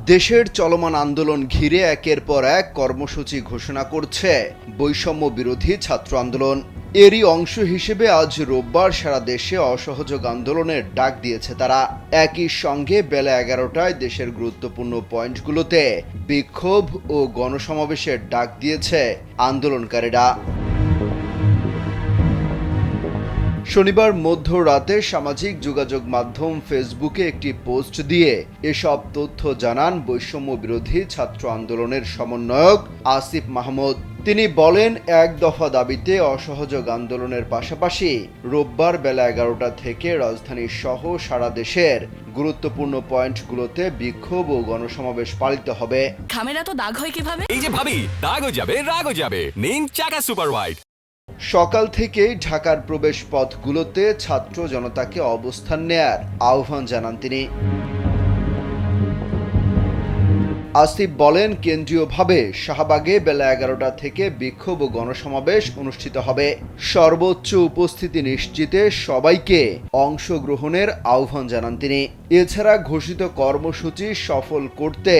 দেশের চলমান আন্দোলন ঘিরে একের পর এক কর্মসূচি ঘোষণা করছে বৈষম্য বিরোধী ছাত্র আন্দোলন। এরই অংশ হিসেবে আজ রোববার সারা দেশে অসহযোগ আন্দোলনের ডাক দিয়েছে তারা। একই সঙ্গে বেলা এগারোটায় দেশের গুরুত্বপূর্ণ পয়েন্টগুলোতে বিক্ষোভ ও গণসমাবেশের ডাক দিয়েছে আন্দোলনকারীরা। শনিবার মধ্যরাতে সামাজিক যোগাযোগ মাধ্যম ফেসবুকে একটি পোস্ট দিয়ে এসব তথ্য জানান বৈষম্য বিরোধী ছাত্র আন্দোলনের সমন্বয়ক আসিফ মাহমুদ। তিনি বলেন এক দফা দাবিতে অসহযোগ আন্দোলনের পাশাপাশি রোববার বেলা এগারোটা থেকে রাজধানী সহ সারা দেশের গুরুত্বপূর্ণ পয়েন্টগুলোতে বিক্ষোভ ও গণসমাবেশ পালিত হবে। খামেরা তো দাগ হয় কীভাবে? এই যে ভাবি দাগও যাবে রাগও যাবে। নিন চাকা সুপার হোয়াইট সকাল থেকেই ঢাকার প্রবেশ পথগুলোতে ছাত্র জনতাকে অবস্থান নেয়ার আহ্বান জানান তিনি। আসিফ বলেন, কেন্দ্রীয়ভাবে শাহবাগে বেলা এগারোটা থেকে বিক্ষোভ ও গণসমাবেশ অনুষ্ঠিত হবে। সর্বোচ্চ উপস্থিতি নিশ্চিতে সবাইকে অংশগ্রহণের আহ্বান জানান তিনি। এছাড়া ঘোষিত কর্মসূচি সফল করতে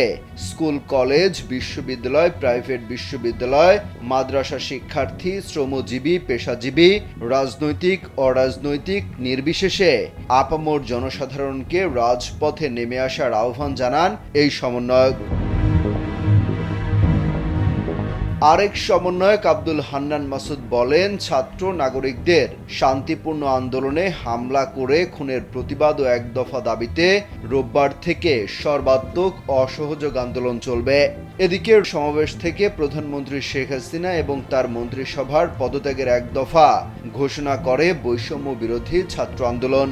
স্কুল, কলেজ, বিশ্ববিদ্যালয়, প্রাইভেট বিশ্ববিদ্যালয়, মাদ্রাসা শিক্ষার্থী, শ্রমজীবী, পেশাজীবী, রাজনৈতিক, অরাজনৈতিক, নির্বিশেষে আপামর জনসাধারণকে রাজপথে নেমে আসার আহ্বান জানান এই সমন্বয়ক। আরেক সমন্বয়ক আব্দুল হান্নান মাসুদ বলেন, ছাত্র নাগরিকদের শান্তিপূর্ণ আন্দোলনে হামলা করে খুনের প্রতিবাদ ও এক দফা দাবিতে রোববার থেকে সর্বাত্মক অসহযোগ আন্দোলন চলবে। এদিকে সমাবেশ থেকে প্রধানমন্ত্রী শেখ হাসিনা এবং তার মন্ত্রিসভার পদত্যাগের এক দফা ঘোষণা করে বৈষম্য বিরোধী ছাত্র আন্দোলন।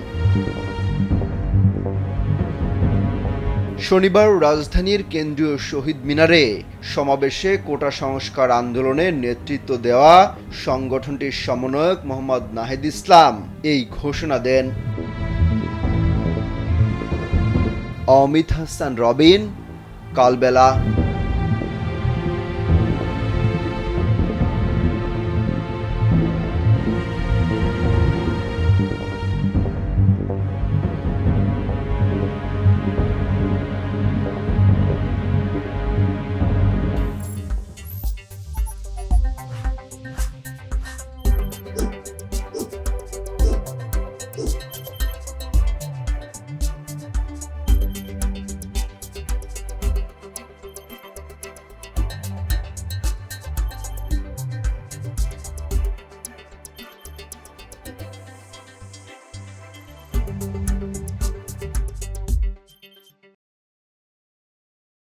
শনিবার রাজধানীর কেন্দ্রীয় শহীদ মিনারে সমাবেশে কোটা সংস্কার আন্দোলনে নেতৃত্ব দেওয়া সংগঠনটির সমন্বয়ক মোহাম্মদ নাহিদ ইসলাম এই ঘোষণা দেন। অমিত হাসান, রবিন, কালবেলা।